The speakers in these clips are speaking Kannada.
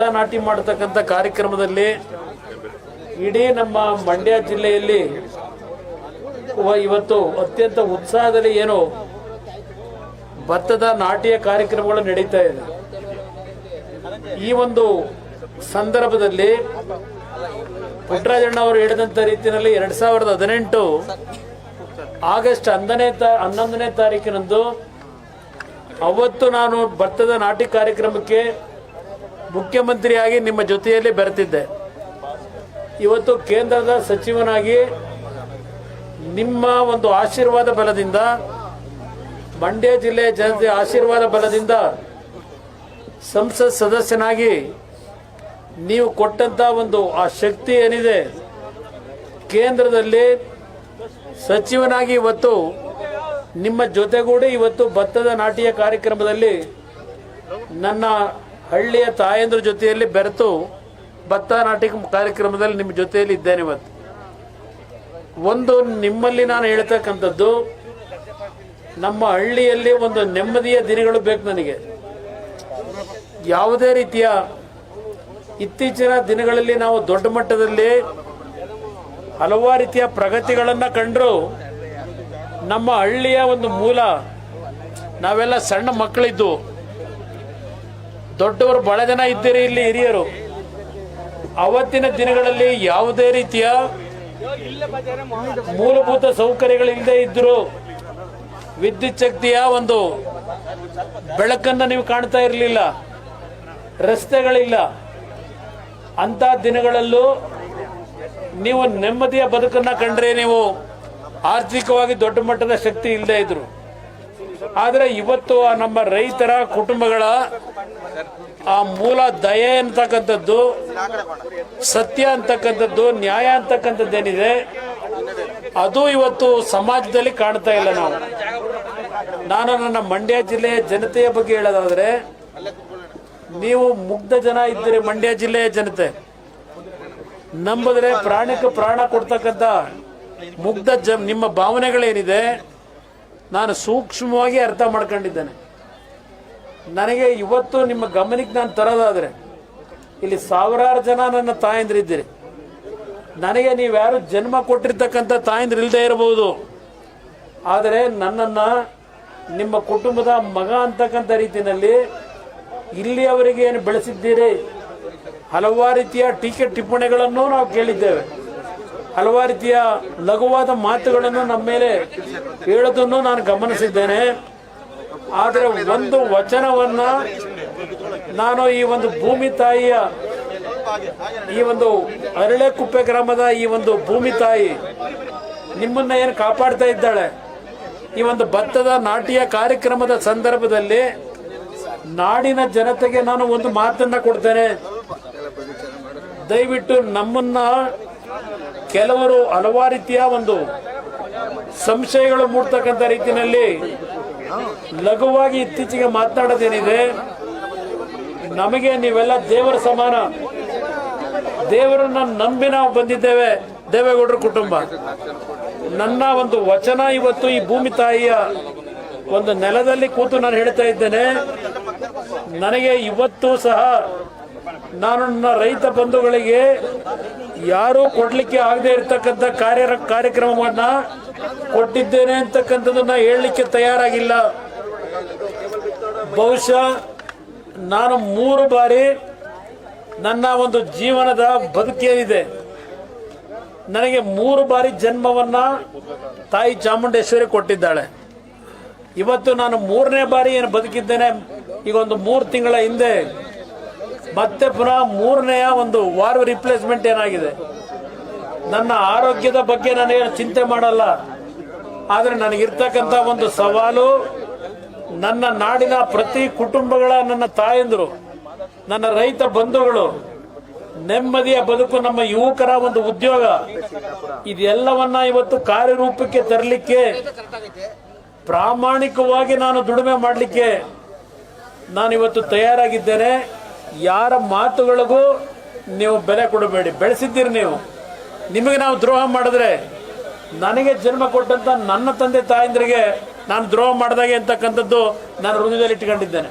ನಾಟಿ ಮಾಡತಕ್ಕಂಥ ಕಾರ್ಯಕ್ರಮದಲ್ಲಿ ಇಡೀ ನಮ್ಮ ಮಂಡ್ಯ ಜಿಲ್ಲೆಯಲ್ಲಿ ಇವ- ಇವತ್ತು ಅತ್ಯಂತ ಉತ್ಸಾಹದಲ್ಲಿ ಏನು ಭತ್ತದ ನಾಟಿಯ ಕಾರ್ಯಕ್ರಮಗಳು ನಡೀತಾ ಇದೆ. ಈ ಒಂದು ಸಂದರ್ಭದಲ್ಲಿ ಪುಟ್ಟರಾಜಣ್ಣ ಅವರು ಹೇಳಿದಂಥ ರೀತಿಯಲ್ಲಿ ಎರಡ್ ಸಾವಿರದ ಹದಿನೆಂಟು ಆಗಸ್ಟ್ ಹನ್ನೊಂದನೇ ಹನ್ನೊಂದನೇ ತಾರೀಕಿನಂದು ಅವತ್ತು ನಾನು ಭತ್ತದ ನಾಟಿ ಕಾರ್ಯಕ್ರಮಕ್ಕೆ ಮುಖ್ಯಮಂತ್ರಿಯಾಗಿ ನಿಮ್ಮ ಜೊತೆಯಲ್ಲಿ ಬೆರೆತಿದ್ದೆ. ಇವತ್ತು ಕೇಂದ್ರದ ಸಚಿವನಾಗಿ ನಿಮ್ಮ ಒಂದು ಆಶೀರ್ವಾದ ಬಲದಿಂದ, ಮಂಡ್ಯ ಜಿಲ್ಲೆಯ ಜನತೆ ಆಶೀರ್ವಾದ ಬಲದಿಂದ ಸಂಸತ್ ಸದಸ್ಯನಾಗಿ ನೀವು ಕೊಟ್ಟಂತ ಒಂದು ಆ ಶಕ್ತಿ ಏನಿದೆ, ಕೇಂದ್ರದಲ್ಲಿ ಸಚಿವನಾಗಿ ಇವತ್ತು ನಿಮ್ಮ ಜೊತೆಗೂಡಿ ಇವತ್ತು ಭತ್ತದ ನಾಟಿಯ ಕಾರ್ಯಕ್ರಮದಲ್ಲಿ ನನ್ನ ಹಳ್ಳಿಯ ತಾಯಂದ್ರ ಜೊತೆಯಲ್ಲಿ ಬೆರೆತು ಭತ್ತ ನಾಟಿ ಕಾರ್ಯಕ್ರಮದಲ್ಲಿ ನಿಮ್ಮ ಜೊತೆಯಲ್ಲಿ ಇದ್ದೇನೆ ಇವತ್ತು. ಒಂದು ನಿಮ್ಮಲ್ಲಿ ನಾನು ಹೇಳ್ತಕ್ಕಂಥದ್ದು, ನಮ್ಮ ಹಳ್ಳಿಯಲ್ಲಿ ಒಂದು ನೆಮ್ಮದಿಯ ದಿನಗಳು ಬೇಕು ನನಗೆ. ಯಾವುದೇ ರೀತಿಯ ಇತ್ತೀಚಿನ ದಿನಗಳಲ್ಲಿ ನಾವು ದೊಡ್ಡ ಮಟ್ಟದಲ್ಲಿ ಹಲವಾರು ರೀತಿಯ ಪ್ರಗತಿಗಳನ್ನು ಕಂಡರೂ, ನಮ್ಮ ಹಳ್ಳಿಯ ಒಂದು ಮೂಲ, ನಾವೆಲ್ಲ ಸಣ್ಣ ಮಕ್ಕಳಿದ್ದು. ದೊಡ್ಡವರು ಬಹಳ ಜನ ಇದ್ದೀರಿ ಇಲ್ಲಿ ಹಿರಿಯರು. ಅವತ್ತಿನ ದಿನಗಳಲ್ಲಿ ಯಾವುದೇ ರೀತಿಯ ಮೂಲಭೂತ ಸೌಕರ್ಯಗಳಿಲ್ಲದೆ ಇದ್ರು ವಿದ್ಯುತ್ ಶಕ್ತಿಯ ಒಂದು ಬೆಳಕನ್ನ ನೀವು ಕಾಣ್ತಾ ಇರಲಿಲ್ಲ, ರಸ್ತೆಗಳಿಲ್ಲ ಅಂತ ದಿನಗಳಲ್ಲೂ ನೀವು ನೆಮ್ಮದಿಯ ಬದುಕನ್ನ ಕಂಡ್ರೆ ನೀವು ಆರ್ಥಿಕವಾಗಿ ದೊಡ್ಡ ಮಟ್ಟದ ಶಕ್ತಿ ಇಲ್ಲದೆ ಇದ್ರು. ಆದರೆ ಇವತ್ತು ನಮ್ಮ ರೈತರ ಕುಟುಂಬಗಳ ಆ ಮೂಲ ದಯೆ ಅಂತಕ್ಕಂಥದ್ದು ಸತ್ಯ ಅಂತಕ್ಕಂಥದ್ದು, ನ್ಯಾಯ ಅಂತಕ್ಕಂಥದ್ದೇನಿದೆ, ಅದು ಇವತ್ತು ಸಮಾಜದಲ್ಲಿ ಕಾಣ್ತಾ ಇಲ್ಲ ನಾವು. ನಾನು ನನ್ನ ಮಂಡ್ಯ ಜಿಲ್ಲೆಯ ಜನತೆಯ ಬಗ್ಗೆ ಹೇಳೋದಾದರೆ, ನೀವು ಮುಗ್ಧ ಜನ ಇದ್ದೀರಿ ಮಂಡ್ಯ ಜಿಲ್ಲೆಯ ಜನತೆ. ನಂಬಿದ್ರೆ ಪ್ರಾಣಕ್ಕೆ ಪ್ರಾಣ ಕೊಡ್ತಕ್ಕಂಥ ಮುಗ್ಧ ಜ ನಿಮ್ಮ ಭಾವನೆಗಳೇನಿದೆ ನಾನು ಸೂಕ್ಷ್ಮವಾಗಿ ಅರ್ಥ ಮಾಡ್ಕೊಂಡಿದ್ದೇನೆ. ನನಗೆ ಇವತ್ತು ನಿಮ್ಮ ಗಮನಕ್ಕೆ ನಾನು ತರೋದಾದರೆ, ಇಲ್ಲಿ ಸಾವಿರಾರು ಜನ ನನ್ನ ತಾಯಂದ್ರಿದ್ದೀರಿ. ನನಗೆ ನೀವ್ಯಾರು ಜನ್ಮ ಕೊಟ್ಟಿರ್ತಕ್ಕಂಥ ತಾಯಂದ್ರು ಇಲ್ಲದೆ ಇರಬಹುದು. ಆದರೆ ನನ್ನನ್ನು ನಿಮ್ಮ ಕುಟುಂಬದ ಮಗ ಅಂತಕ್ಕಂಥ ರೀತಿಯಲ್ಲಿ ಇಲ್ಲಿಯವರಿಗೆ ಏನು ಬೆಳೆಸಿದ್ದೀರಿ? ಹಲವಾರು ರೀತಿಯ ಟೀಕೆ ಟಿಪ್ಪಣಿಗಳನ್ನು ನಾವು ಕೇಳಿದ್ದೇವೆ. ಹಲವಾರು ರೀತಿಯ ಲಘುವಾದ ಮಾತುಗಳನ್ನು ನಮ್ಮ ಮೇಲೆ ಹೇಳೋದನ್ನು ನಾನು ಗಮನಿಸಿದ್ದೇನೆ. ಆದರೆ ಒಂದು ವಚನವನ್ನ ನಾನು ಈ ಒಂದು ಭೂಮಿ ತಾಯಿಯ ಈ ಒಂದು ಅರಳೆಕುಪ್ಪೆ ಗ್ರಾಮದ ಈ ಒಂದು ಭೂಮಿ ತಾಯಿ ನಿಮ್ಮನ್ನ ಏನು ಕಾಪಾಡ್ತಾ ಇದ್ದಾಳೆ? ಈ ಒಂದು ಭತ್ತದ ನಾಟಿಯ ಕಾರ್ಯಕ್ರಮದ ಸಂದರ್ಭದಲ್ಲಿ ನಾಡಿನ ಜನತೆಗೆ ನಾನು ಒಂದು ಮಾತನ್ನ ಕೊಡ್ತೇನೆ. ದಯವಿಟ್ಟು ನಮ್ಮನ್ನ ಕೆಲವರು ಹಲವಾರು ರೀತಿಯ ಒಂದು ಸಂಶಯಗಳು ಮೂಡ್ತಕ್ಕಂಥ ರೀತಿಯಲ್ಲಿ ಲಘುವಾಗಿ ಇತ್ತೀಚೆಗೆ ಮಾತನಾಡೋದೇನಿದೆ, ನಮಗೆ ನೀವೆಲ್ಲ ದೇವರ ಸಮಾನ. ದೇವರನ್ನ ನಂಬಿ ನಾವು ಬಂದಿದ್ದೇವೆ, ದೇವೇಗೌಡರ ಕುಟುಂಬ. ನನ್ನ ಒಂದು ವಚನ ಇವತ್ತು ಈ ಭೂಮಿ ತಾಯಿಯ ಒಂದು ನೆಲದಲ್ಲಿ ಕೂತು ನಾನು ಹೇಳ್ತಾ ಇದ್ದೇನೆ. ನನಗೆ ಇವತ್ತು ಸಹ ನಾನು ನನ್ನ ರೈತ ಬಂಧುಗಳಿಗೆ ಯಾರೂ ಕೊಡ್ಲಿಕ್ಕೆ ಆಗದೆ ಇರತಕ್ಕಂಥ ಕಾರ್ಯ ಕಾರ್ಯಕ್ರಮವನ್ನ ಕೊಟ್ಟಿದ್ದೇನೆ ಅಂತಕ್ಕಂಥದ್ದನ್ನು ಹೇಳಲಿಕ್ಕೆ ತಯಾರಾಗಿಲ್ಲ. ಬಹುಶಃ ನಾನು ಮೂರು ಬಾರಿ ನನ್ನ ಒಂದು ಜೀವನದ ಬದುಕೇನಿದೆ ನನಗೆ ಮೂರು ಬಾರಿ ಜನ್ಮವನ್ನ ತಾಯಿ ಚಾಮುಂಡೇಶ್ವರಿ ಕೊಟ್ಟಿದ್ದಾಳೆ. ಇವತ್ತು ನಾನು ಮೂರನೇ ಬಾರಿ ಏನು ಬದುಕಿದ್ದೇನೆ, ಈಗ ಒಂದು ಮೂರು ತಿಂಗಳ ಹಿಂದೆ ಮತ್ತೆ ಪುನಃ ಮೂರನೆಯ ಒಂದು ವಾರ್ ರಿಪ್ಲೇಸ್ಮೆಂಟ್ ಏನಾಗಿದೆ? ನನ್ನ ಆರೋಗ್ಯದ ಬಗ್ಗೆ ನಾನೇನು ಚಿಂತೆ ಮಾಡಲ್ಲ. ಆದರೆ ನನಗಿರ್ತಕ್ಕಂಥ ಒಂದು ಸವಾಲು, ನನ್ನ ನಾಡಿನ ಪ್ರತಿ ಕುಟುಂಬಗಳ, ನನ್ನ ತಾಯಂದರು, ನನ್ನ ರೈತ ಬಂಧುಗಳು, ನೆಮ್ಮದಿಯ ಬದುಕು ನಮ್ಮ ಯುವಕರ ಒಂದು ಉದ್ಯೋಗ. ಇದೆಲ್ಲವನ್ನ ಇವತ್ತು ಕಾರ್ಯರೂಪಕ್ಕೆ ತರಲಿಕ್ಕೆ, ಪ್ರಾಮಾಣಿಕವಾಗಿ ನಾನು ದುಡಿಮೆ ಮಾಡಲಿಕ್ಕೆ ನಾನು ಇವತ್ತು ತಯಾರಾಗಿದ್ದೇನೆ. ಯಾರ ಮಾತುಗಳಿಗೂ ನೀವು ಬೆಲೆ ಕೊಡಬೇಡಿ. ಬೆಳೆಸಿದ್ದೀರಿ ನೀವು. ನಿಮಗೆ ನಾವು ದ್ರೋಹ ಮಾಡಿದ್ರೆ ನನಗೆ ಜನ್ಮ ಕೊಟ್ಟಂತ ನನ್ನ ತಂದೆ ತಾಯಂದ್ರಿಗೆ ನಾನು ದ್ರೋಹ ಮಾಡಿದಾಗೆ ಅಂತಕ್ಕಂಥದ್ದು ನಾನು ಹೃದಯದಲ್ಲಿ ಇಟ್ಕೊಂಡಿದ್ದೇನೆ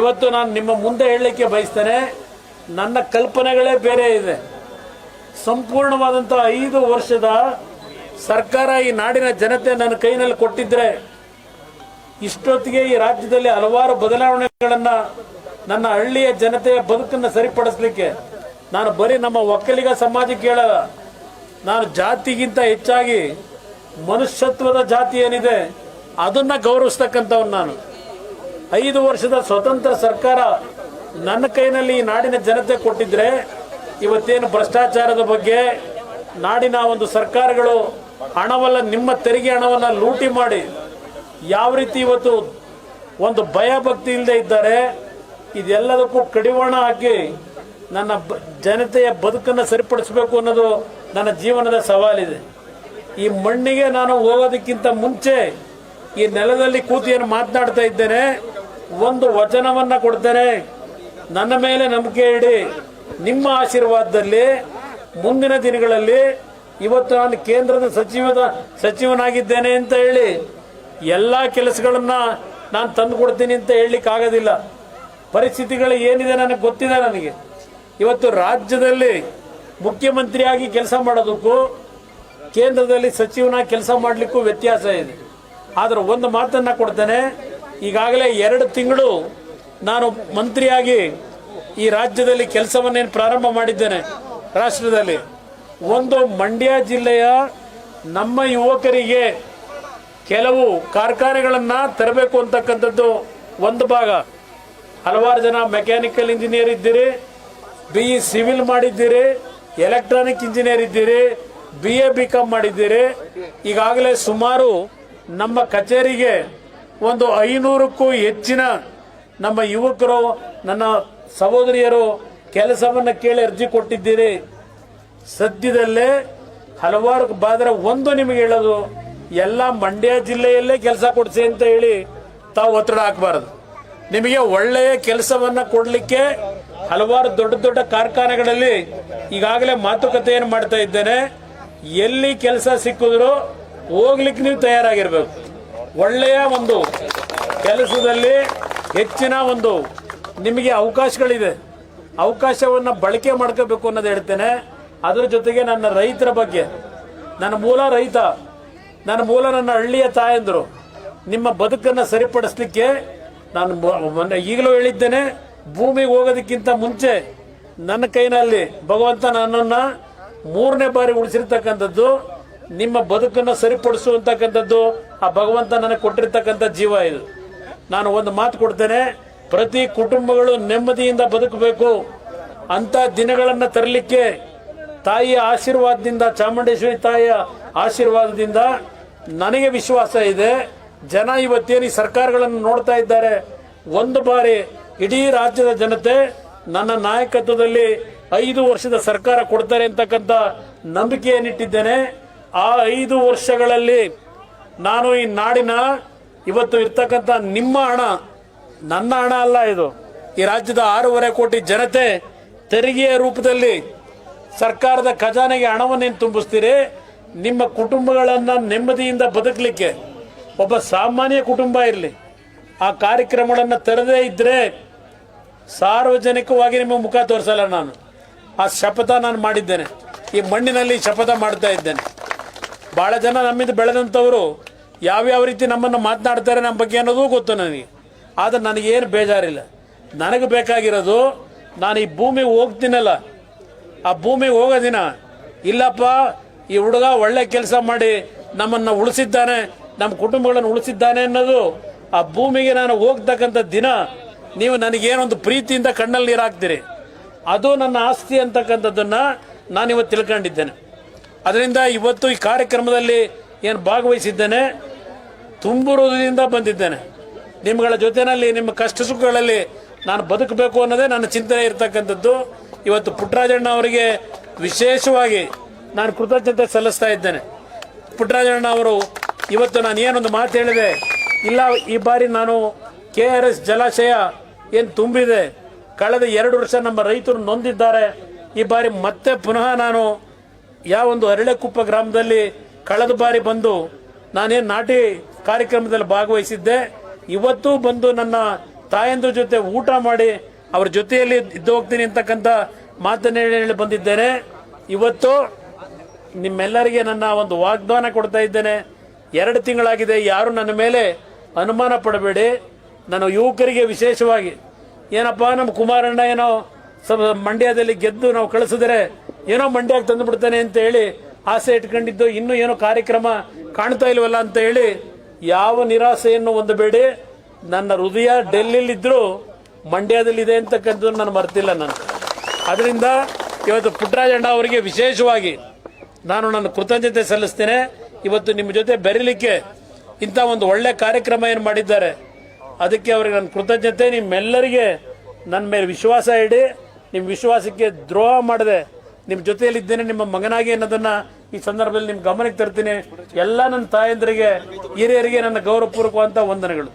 ಇವತ್ತು ನಾನು ನಿಮ್ಮ ಮುಂದೆ ಹೇಳಲಿಕ್ಕೆ ಬಯಸ್ತೇನೆ, ನನ್ನ ಕಲ್ಪನೆಗಳೇ ಬೇರೆ ಇದೆ. ಸಂಪೂರ್ಣವಾದಂಥ ಐದು ವರ್ಷದ ಸರ್ಕಾರ ಈ ನಾಡಿನ ಜನತೆ ನನ್ನ ಕೈನಲ್ಲಿ ಕೊಟ್ಟಿದ್ರೆ ಇಷ್ಟೊತ್ತಿಗೆ ಈ ರಾಜ್ಯದಲ್ಲಿ ಹಲವಾರು ಬದಲಾವಣೆಗಳನ್ನ ನನ್ನ ಹಳ್ಳಿಯ ಜನತೆಯ ಬದುಕನ್ನು ಸರಿಪಡಿಸ್ಲಿಕ್ಕೆ ನಾನು ಬರೀ ನಮ್ಮ ಒಕ್ಕಲಿಗ ಸಮಾಜಕ್ಕೆ ಹೇಳಲ್ಲ ನಾನು ಜಾತಿಗಿಂತ ಹೆಚ್ಚಾಗಿ ಮನುಷ್ಯತ್ವದ ಜಾತಿ ಏನಿದೆ ಅದನ್ನು ಗೌರವಿಸ್ತಕ್ಕಂಥವ್ನು ನಾನು. ಐದು ವರ್ಷದ ಸ್ವತಂತ್ರ ಸರ್ಕಾರ ನನ್ನ ಕೈನಲ್ಲಿ ಈ ನಾಡಿನ ಜನತೆ ಕೊಟ್ಟಿದ್ರೆ ಇವತ್ತೇನು ಭ್ರಷ್ಟಾಚಾರದ ಬಗ್ಗೆ ನಾಡಿನ ಒಂದು ಸರ್ಕಾರಗಳು ಹಣವಲ್ಲ, ನಿಮ್ಮ ತೆರಿಗೆ ಹಣವನ್ನು ಲೂಟಿ ಮಾಡಿ ಯಾವ ರೀತಿ ಇವತ್ತು ಒಂದು ಭಯಭಕ್ತಿ ಇಲ್ಲದೆ ಇದ್ದಾರೆ ಇದೆಲ್ಲದಕ್ಕೂ ಕಡಿವಾಣ ಹಾಕಿ ನನ್ನ ಜನತೆಯ ಬದುಕನ್ನು ಸರಿಪಡಿಸಬೇಕು ಅನ್ನೋದು ನನ್ನ ಜೀವನದ ಸವಾಲಿದೆ. ಈ ಮಣ್ಣಿಗೆ ನಾನು ಹೋಗೋದಕ್ಕಿಂತ ಮುಂಚೆ ಈ ನೆಲದಲ್ಲಿ ಕೂತು ಏನು ಮಾತನಾಡ್ತಾ ಇದ್ದೇನೆ. ಒಂದು ವಚನವನ್ನ ಕೊಡ್ತೇನೆ. ನನ್ನ ಮೇಲೆ ನಂಬಿಕೆ ಇಡಿ. ನಿಮ್ಮ ಆಶೀರ್ವಾದದಲ್ಲಿ ಮುಂದಿನ ದಿನಗಳಲ್ಲಿ ಇವತ್ತು ನಾನು ಕೇಂದ್ರದ ಸಚಿವದ, ಸಚಿವನಾಗಿದ್ದೇನೆ ಅಂತ ಹೇಳಿ ಎಲ್ಲ ಕೆಲಸಗಳನ್ನ ನಾನು ತಂದು ಕೊಡ್ತೀನಿ ಅಂತ ಹೇಳಲಿಕ್ಕೆ ಆಗೋದಿಲ್ಲ ಪರಿಸ್ಥಿತಿಗಳು ಏನಿದೆ ನನಗೆ ಗೊತ್ತಿದೆ ನನಗೆ. ಇವತ್ತು ರಾಜ್ಯದಲ್ಲಿ ಮುಖ್ಯಮಂತ್ರಿಯಾಗಿ ಕೆಲಸ ಮಾಡೋದಕ್ಕೂ, ಕೇಂದ್ರದಲ್ಲಿ ಸಚಿವನಾಗಿ ಕೆಲಸ ಮಾಡಲಿಕ್ಕೂ ವ್ಯತ್ಯಾಸ ಇದೆ. ಆದರೆ ಒಂದು ಮಾತನ್ನ ಕೊಡ್ತೇನೆ, ಈಗಾಗಲೇ ಎರಡು ತಿಂಗಳು ನಾನು ಮಂತ್ರಿಯಾಗಿ ಈ ರಾಜ್ಯದಲ್ಲಿ ಕೆಲಸವನ್ನೇನು ಪ್ರಾರಂಭ ಮಾಡಿದ್ದೇನೆ ರಾಷ್ಟ್ರದಲ್ಲಿ. ಒಂದು ಮಂಡ್ಯ ಜಿಲ್ಲೆಯ ನಮ್ಮ ಯುವಕರಿಗೆ ಕೆಲವು ಕಾರ್ಖಾನೆಗಳನ್ನು ತರಬೇಕು ಅಂತಕ್ಕಂಥದ್ದು ಒಂದು ಭಾಗ. ಹಲವಾರು ಜನ ಮೆಕ್ಯಾನಿಕಲ್ ಇಂಜಿನಿಯರ್ ಇದ್ದೀರಿ, ಬಿ ಇ ಸಿವಿಲ್ ಮಾಡಿದ್ದೀರಿ, ಎಲೆಕ್ಟ್ರಾನಿಕ್ ಇಂಜಿನಿಯರ್ ಇದ್ದೀರಿ, ಬಿ ಎ ಬಿ ಕಾಮ್ ಮಾಡಿದ್ದೀರಿ. ಈಗಾಗಲೇ ಸುಮಾರು ನಮ್ಮ ಕಚೇರಿಗೆ ಒಂದು ಐನೂರಕ್ಕೂ ಹೆಚ್ಚಿನ ನಮ್ಮ ಯುವಕರು, ನನ್ನ ಸಹೋದರಿಯರು ಕೆಲಸವನ್ನು ಕೇಳಿ ಅರ್ಜಿ ಕೊಟ್ಟಿದ್ದೀರಿ. ಸದ್ಯದಲ್ಲೇ ಹಲವಾರು ಬಾದರ ಒಂದು ನಿಮಗೆ ಹೇಳೋದು, ಎಲ್ಲ ಮಂಡ್ಯ ಜಿಲ್ಲೆಯಲ್ಲೇ ಕೆಲಸ ಕೊಡಿಸಿ ಅಂತ ಹೇಳಿ ತಾವು ಒತ್ತಡ ಹಾಕಬಾರದು. ನಿಮಗೆ ಒಳ್ಳೆಯ ಕೆಲಸವನ್ನ ಕೊಡಲಿಕ್ಕೆ ಹಲವಾರು ದೊಡ್ಡ ದೊಡ್ಡ ಕಾರ್ಖಾನೆಗಳಲ್ಲಿ ಈಗಾಗಲೇ ಮಾತುಕತೆಯನ್ನು ಮಾಡ್ತಾ ಇದ್ದೇನೆ. ಎಲ್ಲಿ ಕೆಲಸ ಸಿಕ್ಕಿದ್ರು ಹೋಗ್ಲಿಕ್ಕೆ ನೀವು ತಯಾರಾಗಿರ್ಬೇಕು. ಒಳ್ಳೆಯ ಒಂದು ಕೆಲಸದಲ್ಲಿ ಹೆಚ್ಚಿನ ಒಂದು ನಿಮಗೆ ಅವಕಾಶಗಳಿದೆ. ಅವಕಾಶವನ್ನ ಬಳಕೆ ಮಾಡ್ಕೋಬೇಕು ಅನ್ನೋದು ಹೇಳ್ತೇನೆ. ಅದರ ಜೊತೆಗೆ ನನ್ನ ರೈತರ ಬಗ್ಗೆ, ನನ್ನ ಮೂಲ ರೈತ, ನನ್ನ ಮೂಲ ನನ್ನ ಹಳ್ಳಿಯ ತಾಯಂದರು, ನಿಮ್ಮ ಬದುಕನ್ನು ಸರಿಪಡಿಸ್ಲಿಕ್ಕೆ ನಾನು ಮೊನ್ನೆ ಈಗಲೂ ಹೇಳಿದ್ದೇನೆ, ಭೂಮಿಗೆ ಹೋಗೋದಕ್ಕಿಂತ ಮುಂಚೆ ನನ್ನ ಕೈನಲ್ಲಿ ಭಗವಂತ ನನ್ನನ್ನು ಮೂರನೇ ಬಾರಿ ಉಳಿಸಿರ್ತಕ್ಕಂಥದ್ದು, ನಿಮ್ಮ ಬದುಕನ್ನು ಸರಿಪಡಿಸುವಂತಕ್ಕಂಥದ್ದು, ಆ ಭಗವಂತ ನನಗೆ ಕೊಟ್ಟಿರ್ತಕ್ಕಂಥ ಜೀವ ಇದು. ನಾನು ಒಂದು ಮಾತು ಕೊಡ್ತೇನೆ, ಪ್ರತಿ ಕುಟುಂಬಗಳು ನೆಮ್ಮದಿಯಿಂದ ಬದುಕಬೇಕು. ಅಂತ ದಿನಗಳನ್ನು ತರಲಿಕ್ಕೆ ತಾಯಿಯ ಆಶೀರ್ವಾದದಿಂದ, ಚಾಮುಂಡೇಶ್ವರಿ ತಾಯಿಯ ಆಶೀರ್ವಾದದಿಂದ ನನಗೆ ವಿಶ್ವಾಸ ಇದೆ. ಜನ ಇವತ್ತೇನು ಈ ಸರ್ಕಾರಗಳನ್ನು ನೋಡ್ತಾ ಇದ್ದಾರೆ? ಒಂದು ಬಾರಿ ಇಡೀ ರಾಜ್ಯದ ಜನತೆ ನನ್ನ ನಾಯಕತ್ವದಲ್ಲಿ ಐದು ವರ್ಷದ ಸರ್ಕಾರ ಕೊಡ್ತಾರೆ ಅಂತಕ್ಕಂಥ ನಂಬಿಕೆಯನ್ನಿಟ್ಟಿದ್ದೇನೆ ಆ ಐದು ವರ್ಷಗಳಲ್ಲಿ ನಾನು ಈ ನಾಡಿನ ಇವತ್ತು ಇರ್ತಕ್ಕಂಥ ನಿಮ್ಮ ಹಣ, ನನ್ನ ಹಣ ಅಲ್ಲ ಇದು, ಈ ರಾಜ್ಯದ ಆರೂವರೆ ಕೋಟಿ ಜನತೆ ತೆರಿಗೆಯ ರೂಪದಲ್ಲಿ ಸರ್ಕಾರದ ಖಜಾನೆಗೆ ಹಣವನ್ನೇನು ತುಂಬಿಸ್ತೀರಿ? ನಿಮ್ಮ ಕುಟುಂಬಗಳನ್ನ ನೆಮ್ಮದಿಯಿಂದ ಬದುಕಲಿಕ್ಕೆ ಒಬ್ಬ ಸಾಮಾನ್ಯ ಕುಟುಂಬ ಇರಲಿ, ಆ ಕಾರ್ಯಕ್ರಮಗಳನ್ನು ತರದೇ ಇದ್ದರೆ ಸಾರ್ವಜನಿಕವಾಗಿ ನಿಮ್ಮ ಮುಖ ತೋರಿಸಲ್ಲ ನಾನು. ಆ ಶಪಥ ನಾನು ಮಾಡಿದ್ದೇನೆ. ಈ ಮಣ್ಣಿನಲ್ಲಿ ಶಪಥ ಮಾಡ್ತಾ ಇದ್ದೇನೆ. ಭಾಳ ಜನ ನಮ್ಮಿಂದ ಬೆಳೆದಂಥವರು ಯಾವ್ಯಾವ ರೀತಿ ನಮ್ಮನ್ನು ಮಾತನಾಡ್ತಾರೆ ನಮ್ಮ ಬಗ್ಗೆ ಅನ್ನೋದು ಗೊತ್ತು ನನಗೆ. ಆದ್ರೆ ನನಗೇನು ಬೇಜಾರಿಲ್ಲ. ನನಗೆ ಬೇಕಾಗಿರೋದು ನಾನು ಈ ಭೂಮಿ ಹೋಗ್ತೀನಲ್ಲ. ಆ ಭೂಮಿಗೆ ಹೋಗೋ ದಿನ, ಇಲ್ಲಪ್ಪ, ಈ ಹುಡುಗ ಒಳ್ಳೆ ಕೆಲಸ ಮಾಡಿ ನಮ್ಮನ್ನು ಉಳಿಸಿದ್ದಾನೆ ನಮ್ಮ ಕುಟುಂಬಗಳನ್ನು ಉಳಿಸಿದ್ದಾನೆ ಅನ್ನೋದು ಆ ಭೂಮಿಗೆ ನಾನು ಹೋಗ್ತಕ್ಕಂಥ ದಿನ ನೀವು ನನಗೇನೊಂದು ಪ್ರೀತಿಯಿಂದ ಕಣ್ಣಲ್ಲಿ ನೀರು ಹಾಕ್ತೀರಿ ಅದು ನನ್ನ ಆಸ್ತಿ ಅಂತಕ್ಕಂಥದ್ದನ್ನು ನಾನು ಇವತ್ತು ತಿಳ್ಕೊಂಡಿದ್ದೇನೆ. ಅದರಿಂದ ಇವತ್ತು ಈ ಕಾರ್ಯಕ್ರಮದಲ್ಲಿ ಏನು ಭಾಗವಹಿಸಿದ್ದೇನೆ. ತುಂಬು ಹೃದಯದಿಂದ ಬಂದಿದ್ದೇನೆ. ನಿಮ್ಮಗಳ ಜೊತೆಯಲ್ಲಿ ನಿಮ್ಮ ಕಷ್ಟ ಸುಖಗಳಲ್ಲಿ ನಾನು ಬದುಕಬೇಕು ಅನ್ನೋದೇ ನನ್ನ ಚಿಂತನೆ ಇರತಕ್ಕಂಥದ್ದು. ಇವತ್ತು ಪುಟ್ಟರಾಜಣ್ಣ ಅವರಿಗೆ ವಿಶೇಷವಾಗಿ ನಾನು ಕೃತಜ್ಞತೆ ಸಲ್ಲಿಸ್ತಾ ಇದ್ದೇನೆ. ಪುಟ್ಟರಾಜಣ್ಣ ಅವರು ಇವತ್ತು ನಾನು ಏನೊಂದು ಮಾತು ಹೇಳಿದೆ? ಇಲ್ಲ, ಈ ಬಾರಿ ನಾನು ಕೆ ಆರ್ ಎಸ್ ಜಲಾಶಯ ಏನು ತುಂಬಿದೆ. ಕಳೆದ ಎರಡು ವರ್ಷ ನಮ್ಮ ರೈತರು ನೊಂದಿದ್ದಾರೆ. ಈ ಬಾರಿ ಮತ್ತೆ ಪುನಃ ನಾನು ಯಾವ ಒಂದು ಅರಳೆಕುಪ್ಪ ಗ್ರಾಮದಲ್ಲಿ ಕಳೆದ ಬಾರಿ ಬಂದು ನಾನೇನು ನಾಟಿ ಕಾರ್ಯಕ್ರಮದಲ್ಲಿ ಭಾಗವಹಿಸಿದ್ದೆ. ಇವತ್ತು ಬಂದು ನನ್ನ ತಾಯಂದ್ರ ಜೊತೆ ಊಟ ಮಾಡಿ ಅವ್ರ ಜೊತೆಯಲ್ಲಿ ಇದ್ದು ಹೋಗ್ತೀನಿ ಅಂತಕ್ಕಂಥ ಮಾತನ್ನ ಹೇಳಿ ಬಂದಿದ್ದೇನೆ. ಇವತ್ತು ನಿಮ್ಮೆಲ್ಲರಿಗೆ ನನ್ನ ಒಂದು ವಾಗ್ದಾನ ಕೊಡ್ತಾ ಇದ್ದೇನೆ. ಎರಡು ತಿಂಗಳಾಗಿದೆ, ಯಾರು ನನ್ನ ಮೇಲೆ ಅನುಮಾನ ಪಡಬೇಡಿ. ನಾನು ಯುವಕರಿಗೆ ವಿಶೇಷವಾಗಿ, ಏನಪ್ಪ, ನಮ್ಮ ಕುಮಾರಣ್ಣ ಏನೋ ಮಂಡ್ಯದಲ್ಲಿ ಗೆದ್ದು ನಾವು ಕಳಿಸಿದರೆ ಏನೋ ಮಂಡ್ಯಕ್ಕೆ ತಂದು ಬಿಡ್ತಾನೆ ಅಂತ ಹೇಳಿ ಆಸೆ ಇಟ್ಕೊಂಡಿದ್ದು, ಇನ್ನೂ ಏನೋ ಕಾರ್ಯಕ್ರಮ ಕಾಣ್ತಾ ಇಲ್ವಲ್ಲ ಅಂತ ಹೇಳಿ ಯಾವ ನಿರಾಸೆಯನ್ನು ಹೊಂದಬೇಡಿ. ನನ್ನ ಹೃದಯ ಡೆಲ್ಲಿಲಿದ್ದರೂ ಮಂಡ್ಯದಲ್ಲಿದೆ ಅಂತಕ್ಕಂಥದ್ದು ನಾನು ಮರ್ತಿಲ್ಲ ನಾನು. ಅದರಿಂದ ಇವತ್ತು ಪುಟ್ಟರಾಜಣ್ಣ ಅವರಿಗೆ ವಿಶೇಷವಾಗಿ ನಾನು ನನ್ನ ಕೃತಜ್ಞತೆ ಸಲ್ಲಿಸ್ತೇನೆ. ಇವತ್ತು ನಿಮ್ಮ ಜೊತೆ ಬೆರೀಲಿಕ್ಕೆ ಇಂಥ ಒಂದು ಒಳ್ಳೆ ಕಾರ್ಯಕ್ರಮ ಏನು ಮಾಡಿದ್ದಾರೆ, ಅದಕ್ಕೆ ಅವರಿಗೆ ನನ್ನ ಕೃತಜ್ಞತೆ. ನಿಮ್ಮೆಲ್ಲರಿಗೆ ನನ್ನ ಮೇಲೆ ವಿಶ್ವಾಸ ಇಡಿ, ನಿಮ್ಮ ವಿಶ್ವಾಸಕ್ಕೆ ದ್ರೋಹ ಮಾಡದೆ ನಿಮ್ಮ ಜೊತೆಯಲ್ಲಿದ್ದೇನೆ, ನಿಮ್ಮ ಮಗನಾಗಿ ಅನ್ನೋದನ್ನ ಈ ಸಂದರ್ಭದಲ್ಲಿ ನಿಮ್ಮ ಗಮನಕ್ಕೆ ತರ್ತೀನಿ. ಎಲ್ಲ ನನ್ನ ತಾಯಂದರಿಗೆ, ಹಿರಿಯರಿಗೆ ನನ್ನ ಗೌರವಪೂರ್ವಕವಂತ ವಂದನೆಗಳು.